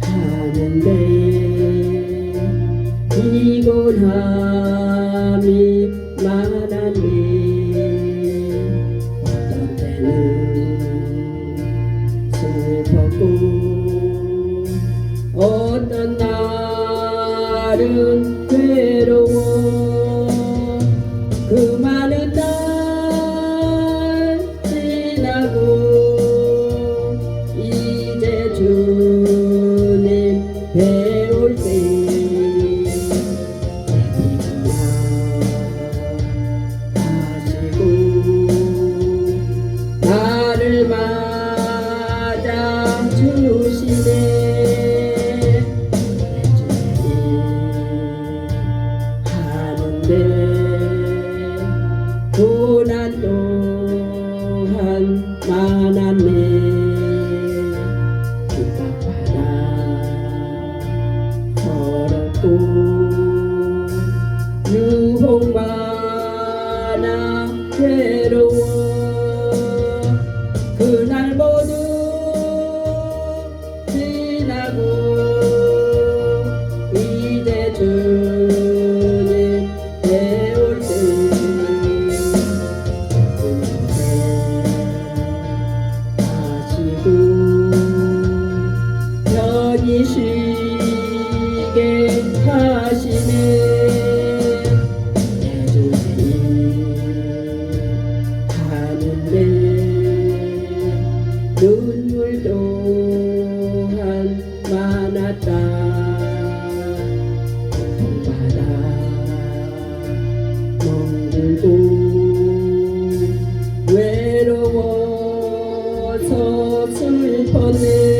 하는데 피곤함이 많았네 어떤 때는 슬펐고 어떤 날은 괴로워. 그 많은 고난 또한 많았네. 핍박받아 서럽고 유혹 괴 눈물 또한 많았다. 고통받아 멍들고 외로워서 슬펐네